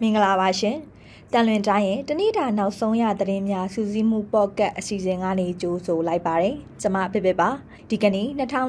မင်္ဂလာပါရှင်တန်လွင်တိုင်းရဲ့တနေ့တာနောက်ဆုံးရသတင်းများစူးစီးမှုပေါ့ကတ်အစီအစဉ်ကနေကြိုးဆိုလိုက်ပါတယ်ကျွန်မပစ်ပစ်ပါဒီကနေ့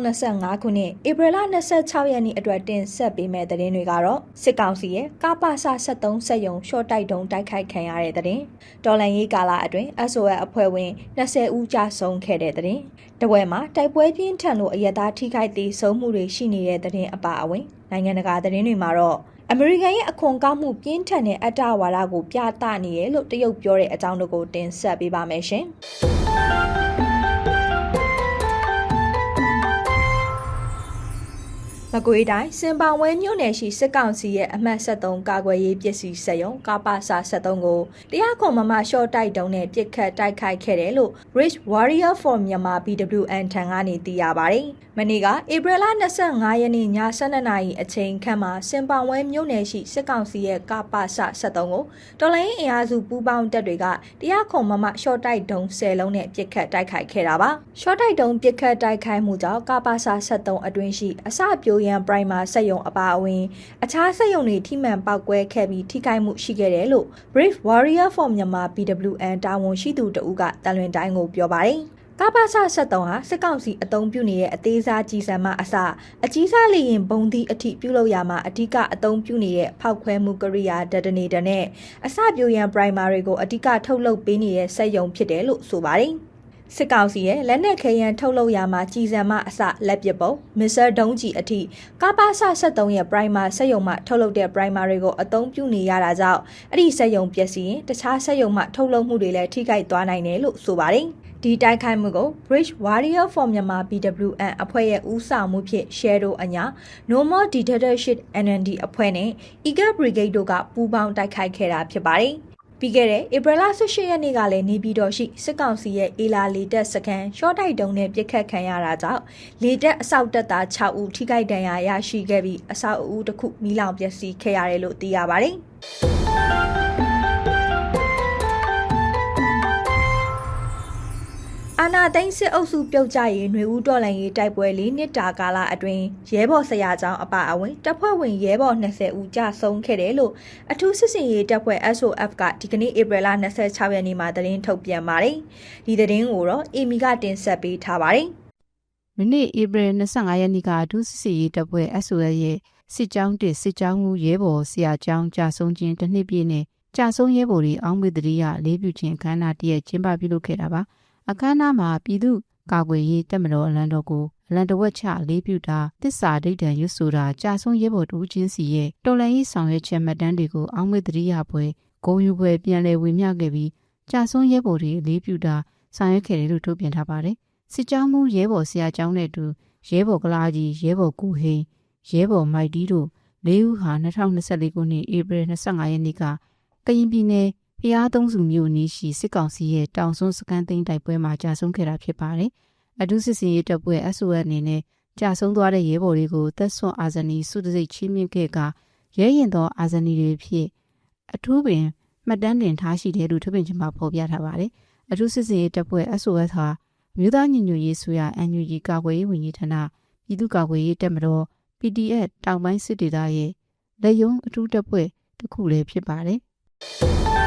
2025ခုနှစ်ဧပြီလ26ရက်နေ့အတွက်တင်ဆက်ပေးမယ့်သတင်းတွေကတော့စစ်ကောင်စီရဲ့ကပစ73စက်ယုံရှော့တိုက်တုံးတိုက်ခိုက်ခံရတဲ့သတင်းတော်လန်ရေးကာလအတွင်း SOS အဖွဲ့ဝင်20ဦးကြာဆုံးခဲ့တဲ့သတင်းတပွဲမှာတိုက်ပွဲပြင်းထန်လို့အရသာထိခိုက်သေးဆုံးမှုတွေရှိနေတဲ့သတင်းအပါအဝင်နိုင်ငံတကာသတင်းတွေမှာတော့ အမေရိကန်ရဲ့အခွန်ကောက်မှုပြင်းထန်တဲ့အတ္တဝါဒကိုပြသနေရလို့တရုတ်ပြောတဲ့အကြောင်းတို့ကိုတင်ဆက်ပေးပါမယ်ရှင်။ မကွေးတိုင်းစင်ပောင်ဝဲမြို့နယ်ရှိစစ်ကောင်စီရဲ့အမှတ်73ကာကွယ်ရေးပစ္စည်းစက်ရုံကပစာ73ကိုတရားခွန်မမရှော့တိုက်တုံးနဲ့ပြစ်ခတ်တိုက်ခိုက်ခဲ့တယ်လို့ Rich Warrior for Myanmar BWN ထံကနေသိရပါတယ်။မနေ့ကဧပြီလ25ရက်နေ့ည12နာရီအချိန်ခန့်မှာစင်ပောင်ဝဲမြို့နယ်ရှိစစ်ကောင်စီရဲ့ကပစာ73ကိုတော်လိုင်းအင်အားစုပူးပေါင်းတပ်တွေကတရားခွန်မမရှော့တိုက်တုံး10လုံးနဲ့ပြစ်ခတ်တိုက်ခိုက်ခဲ့တာပါ။ရှော့တိုက်တုံးပြစ်ခတ်တိုက်ခိုက်မှုကြောင့်ကပစာ73အတွင်းရှိအစပြိုရန်ပရိုင်မာစက်ယုံအပါအဝင် အခြားစက်ယုံတွေထိမှန်ပောက်ကွဲခဲ့ပြီးထိခိုက်မှုရှိခဲ့တယ်လို့ Brave Warrior for Myanmar BWN တာဝန်ရှိသူတဦးကတန်လွင်တိုင်းကိုပြောပါတယ်။ကပ္ပဆ73ဟာစစ်ကောင်စီအုံပြုနေတဲ့အသေးစားကြီးစံမအစအကြီးစားလေရင်ဘုံသီးအထိပြုလုပ်ရမှာအဓိကအုံပြုနေတဲ့ဖောက်ခွဲမှုကရိယာဒက်ဒနေတာနဲ့အစပြိုရန်ပရိုင်မာတွေကိုအဓိကထုတ်လုပ်ပေးနေတဲ့စက်ယုံဖြစ်တယ်လို့ဆိုပါတယ်။ စစ်ကောင်စီရဲ့လက်နက်ခဲယမ်းထုတ်လုပ်ရာမှာကြီးစံမအစလက်ပစ်ပုံမစ္စတာဒုံးကြီးအထိကပ္ပဆ73ရဲ့ primer စက်ယုံမှထုတ်လုပ်တဲ့ primer တွေကိုအသုံးပြုနေရတာကြောင့်အဲ့ဒီစက်ယုံပျက်စီးရင်တခြားစက်ယုံမှထုတ်လုပ်မှုတွေလည်းထိခိုက်သွားနိုင်တယ်လို့ဆိုပါတယ်ဒီတိုက်ခိုက်မှုကို Bridge Warrior for Myanmar BWN အဖွဲ့ရဲ့ဦးဆောင်မှုဖြင့် Shadow အညာ No More Dictatorship NND အဖွဲ့နဲ့ Eagle Brigade တို့ကပူးပေါင်းတိုက်ခိုက်ခဲ့တာဖြစ်ပါတယ်။ ပြီးခဲ့တဲ့ဧပြီလ18ရက်နေ့ကလည်းနေပြည်တော်ရှိစစ်ကောင်စီရဲ့အေလာလေတက်စခန်းရှော့တိုက်တုံနဲ့ပြစ်ခတ်ခံရတာကြောင့်လေတက်အဆောက်တက်သား6ဦးထိခိုက်ဒဏ်ရာရရှိခဲ့ပြီးအဆောက်အဦတစ်ခုမီးလောင်ပျက်စီးခဲ့ရတယ်လို့သိရပါတယ်။ အာနာသိန်းစစ်အုပ်စုပြုတ်ကျရေးຫນွေဦးတော်လှန်ရေးတိုက်ပွဲလေးနှစ်တာကာလအတွင်းရဲဘော်ဆရာကျောင်းအပအဝင်တပ်ဖွဲ့ဝင်ရဲဘော်20ဦးကြာဆုံးခဲ့တယ်လို့အထူးစစ်စင်ရေးတပ်ဖွဲ့ SOF ကဒီကနေ့ဧပြီလ26ရက်နေ့မှာသတင်းထုတ်ပြန်ပါတယ်။ဒီသတင်းကိုတော့အေမီကတင်ဆက်ပေးထားပါတယ်။မနေ့ဧပြီ25ရက်နေ့ကအထူးစစ်စီရေးတပ်ဖွဲ့ SOL ရဲ့စစ်ကြောင်းတစ်စစ်ကြောင်းမှုရဲဘော်ဆရာကျောင်းကြာဆုံးခြင်းတစ်နှစ်ပြည့်နဲ့ကြာဆုံးရဲဘော်တွေအောင်းမေတ္တရိယလေးပြုခြင်းအခမ်းအနားတရက်ကျင်းပပြုလုပ်ခဲ့တာပါ အခမ်းအနားမှာပြည်သူကာကွယ်ရေးတပ်မတော်အလံတော်ကိုအလံတဝက်ချလေးပြုတာတစ္ဆာဒိဋ္ဌံရွတ်ဆိုတာကြာဆုံးရဲဘော်တူချင်းစီရဲ့တော်လှန်ရေးဆောင်ရွက်ချက်မှတ်တမ်းတွေကိုအောင်းမေတ္တရိယပွဲဂုံယူပွဲပြန်လည်ဝင်မြခဲ့ပြီးကြာဆုံးရဲဘော်တွေလေးပြုတာဆောင်ရွက်ခဲ့တယ်လို့ထုတ်ပြန်ထားပါတယ်စစ်ကြောင်းမှုရဲဘော်ဆရာကျောင်းနဲ့အတူရဲဘော်ကလာကြီးရဲဘော်ကူဟိန်ရဲဘော်မိုက်တီးတို့လေးဦးဟာ2024ခုနှစ်ဧပြီ25ရက်နေ့ကကရင်ပြည်နယ် ဖျားသုံးစုမြို့နီးရှိစစ်ကောင်စီရဲ့တောင်စွန်းစကန်းသိန်းတိုက်ပွဲမှာကြာဆုံးခဲ့တာဖြစ်ပါတယ်။အဒုစစ်စင်ရေးတပ်ဖွဲ့ SOS အနေနဲ့ကြာဆုံးသွားတဲ့ရဲဘော်တွေကိုသက်ဆွန်အာဇနီစုတစိတ်ချင်းမြင့်ခဲ့ကရဲရင်သောအာဇနီတွေဖြစ်အထူးပင်မှတ်တမ်းတင်ထားရှိတယ်လို့ထုတ်ပြန်ချင်မှာဖော်ပြထားပါတယ်။အထူးစစ်စင်ရေးတပ်ဖွဲ့ SOS ဟာမြို့သားညီညွတ်ရေးဆိုရ NUG ကာကွယ်ရေးဝန်ကြီးဌာနပြည်သူ့ကာကွယ်ရေးတပ်မတော် PDF တောင်ပိုင်းစစ်ဒေသရဲ့လက်ယုံအထူးတပ်ဖွဲ့တစ်ခုလည်းဖြစ်ပါတယ်။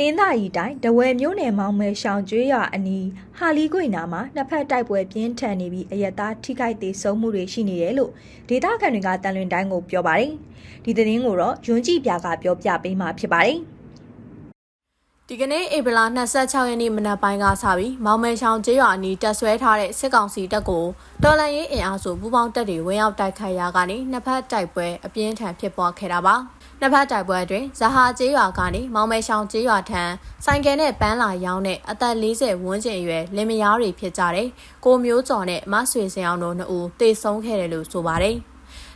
နင်္သာရီတိုင်းဒဝယ်မြို့နယ်မောင်မဲရှောင်ကျွေးရအနီးဟာလီကွေနာမှာနှစ်ဖက်တိုက်ပွဲပြင်းထန်နေပြီးအယက်သားထိခိုက်သေးဆုံးမှုတွေရှိနေတယ်လို့ဒေသခံတွေကတန်လွင်တိုင်းကိုပြောပါတယ်။ဒီသတင်းကိုတော့ယွန်းကြည်ပြာကပြောပြပေးမှာဖြစ်ပါတယ်။ဒီကနေ့ဧပြီလ26ရက်နေ့မနက်ပိုင်းကစပြီးမောင်မဲချောင်းကျေးရွာအနီးတပ်ဆွဲထားတဲ့စစ်ကောင်စီတပ်ကိုတော်လန်ရေးအင်အားစုပူးပေါင်းတပ်တွေဝင်ရောက်တိုက်ခိုက်ရာကနေနှစ်ဖက်တိုက်ပွဲအပြင်းထန်ဖြစ်ပွားခဲ့တာပါ နှစ်ဖက်တိုက်ပွဲအတွင်းဇဟာကျေးရွာကနေမောင်မဲချောင်းကျေးရွာထံဆိုင်ကယ်နဲ့ပန်းလာရောင်းတဲ့အသက်40ဝန်းကျင်အရွယ်လင်မယားတွေဖြစ်ကြတဲ့ကိုမျိုးကျော်နဲ့မဆွေစင်အောင်တို့နှစ်ဦးတေဆုံးခဲ့တယ်လို့ဆိုပါတယ်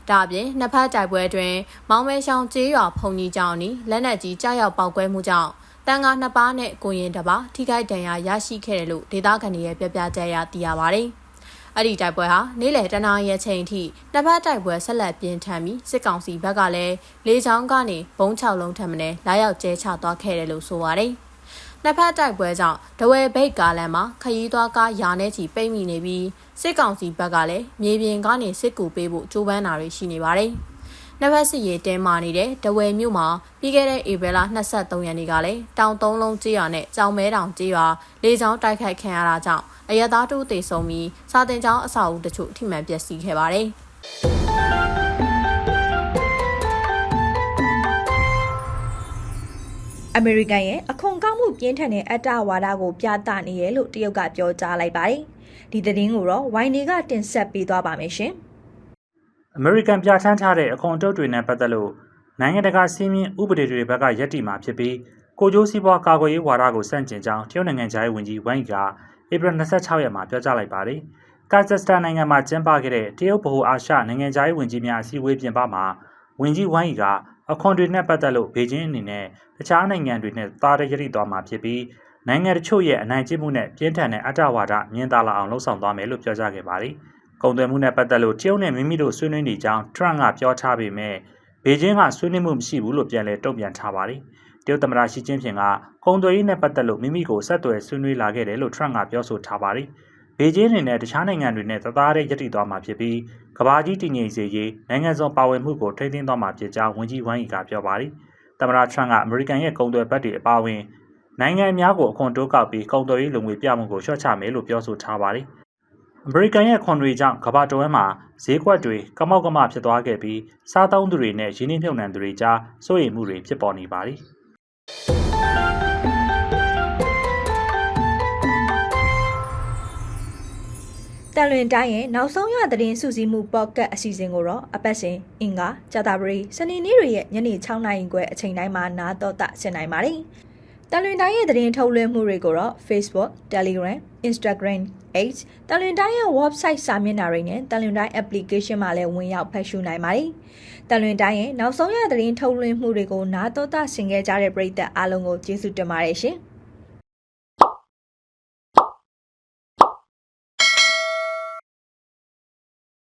ဒါအပြင်နှစ်ဖက်တိုက်ပွဲအတွင်းမောင်မဲချောင်းကျေးရွာဖုန်ကြီးကျောင်းနီလက်နက်ကြီးကြားရောက်ပောက်ကွဲမှုကြောင့်တန်ငါနှစ်ပါးနဲ့ကိုရင်တစ်ပါးထိခိုက်ဒဏ်ရာရရှိခဲ့တယ်လို့ဒေသခံတွေရဲ့ပြောပြချက်အရသိရပါတယ်။ အဲ့ဒီတိုက်ပွဲဟာနေ့လယ်တနာရီချိန်အထိနှစ်ဖက်တိုက်ပွဲဆက်လက်ပြင်းထန်ပြီးစစ်ကောင်စီဘက်ကလည်းလေကြောင်းကနေဘုံ6လုံးထပ်မံလာရောက်ကျဲချသွားခဲ့တယ်လို့ဆိုပါတယ်။နှစ်ဖက်တိုက်ပွဲကြောင့်ဒဝဲဘိတ်ကားလမ်းမှာခရီးသွားကားယာနဲ့ချီပိတ်မိနေပြီးစစ်ကောင်စီဘက်ကလည်းမြေပြင်ကနေစစ်ကူပေးဖို့ကြိုးပမ်းတာတွေရှိနေပါတယ်။ နှစ်ဖက်စစ်ရေးတဲမာနေတဲ့ဒဝဲမြို့မှာပြီးခဲ့တဲ့ဧပြီလ23ရက်နေ့ကလည်းတောင်သုံးလုံးကျေးရွာနဲ့ကြောင်မဲတောင်ကျေးရွာလေကြောင်းတိုက်ခိုက်ခံရတာကြောင့်အရသားတူတေဆုံးပြီးစာတင်ကျောင်းအဆောက်အဦတချို့ထိမှန်ပျက်စီးခဲ့ပါတယ်။အမေရိကန်ရဲ့အခွန်ကောက်မှုပြင်းထန်တဲ့အတ္တဝါဒကိုပြသနေရလို့တရုတ်ကပြောကြားလိုက်ပါတယ်။ဒီသတင်းကိုတော့ဝိုင်နေကတင်ဆက်ပေးသွားပါမယ်ရှင်။ အမေရိကန်ပြဋ္ဌာန်းထားတဲ့အခွန်အတုပ်တွေနဲ့ပတ်သက်လို့နိုင်ငံတကာစီးမြင့်ဥပဒေတွေဘက်ကယက်တီမှာဖြစ်ပြီးကိုကျိုးစီးပွားကာကွယ်ရေးဝါဒကိုစန့်ကျင်ကြောင်းတရုတ်နိုင်ငံသားရေးဝန်ကြီးဝမ်ယီကဧပြီ26ရက်မှာပြောကြားလိုက်ပါတယ်။ကာဇက်စတန်နိုင်ငံမှာကျင်းပခဲ့တဲ့တရုတ်ဗဟိုအာရှနိုင်ငံသားရေးဝန်ကြီးများအစည်းအဝေးပြင်ပမှာဝန်ကြီးဝမ်ယီကအခွန်တွေနဲ့ပတ်သက်လို့ဘေကျင်းအနေနဲ့တခြားနိုင်ငံတွေနဲ့သားရရည်သွားမှာဖြစ်ပြီးနိုင်ငံတချို့ရဲ့အနိုင်ကျင့်မှုနဲ့ပြင်းထန်တဲ့အတ္တဝါဒမြင်သာလာအောင်လှုံ့ဆော်သွားမယ်လို့ပြောကြားခဲ့ပါတယ်။ ကုန်သွယ်မှုနဲ့ပတ်သက်လို့တရုတ်နဲ့မိမိတို့ဆွေးနွေးနေကြောင်းထရန့်ကပြောထားပေမဲ့ဘေကျင်းကဆွေးနွေးမှုမရှိဘူးလို့ပြန်လည်တုံ့ပြန်ထားပါတယ်။တရုတ်သမ္မတရှီကျင်းဖျင်ကကုန်သွယ်ရေးနဲ့ပတ်သက်လို့မိမိကိုဆက်သွယ်ဆွေးနွေးလာခဲ့တယ်လို့ထရန့်ကပြောဆိုထားပါတယ်။ဘေကျင်းအနေနဲ့တခြားနိုင်ငံတွေနဲ့သသားတဲ့ယက်တီသွားမှာဖြစ်ပြီးကဘာကြီးတည်ငြိမ်စေရေးနိုင်ငံစုံပါဝင်မှုကိုထိန်းသိမ်းသွားမှာဖြစ်ကြောင်းဝန်ကြီးဝမ်ယီကပြောပါတယ်။သမ္မတထရန့်ကအမေရိကန်ရဲ့ကုန်သွယ်ဘက်တွေအပါအဝင်နိုင်ငံအများကိုအခွန်တိုးကောက်ပြီးကုန်သွယ်ရေးလုံငွေပြမှုကိုလျှော့ချမယ်လို့ပြောဆိုထားပါတယ်။ အမေရိကန်ရဲ့ခွန်တွေကြောင့်ကမ္ဘာတဝန်းမှာဈေးကွက်တွေကမောက်ကမဖြစ်သွားခဲ့ပြီးစားသုံးသူတွေနဲ့ရင်းနှီးမြှုပ်နှံသူတွေကြားစိုးရိမ်မှုတွေဖြစ်ပေါ်နေပါသည်တန်လွင်တိုင်းရဲ့နောက်ဆုံးရသတင်းစုစည်းမှုပေါ့ကတ်အစီအစဉ်ကိုတော့အပတ်စဉ်အင်္ဂါကြာတာပရိစနေနေ့တွေရဲ့ညနေ6နာရီခွဲအချိန်တိုင်းမှာနားတော့တာဆင်နိုင်ပါတယ်။ တန်လွင်တိုင်းရဲ့သတင်းထုတ်လွှင့်မှုတွေကိုတော့ Facebook, Telegram, Instagram, X တန်လွင်တိုင်းရဲ့ website စာမျက်နှာတွေနဲ့တန်လွင်တိုင်း application မှာလည်းဝင်ရောက်ဖတ်ရှုနိုင်ပါတယ်။တန်လွင်တိုင်းရဲ့နောက်ဆုံးရသတင်းထုတ်လွှင့်မှုတွေကိုနားတော့တာဆင်ခဲ့ကြတဲ့ပရိသတ်အားလုံးကိုကျေးဇူးတင်ပါတယ်ရှင်။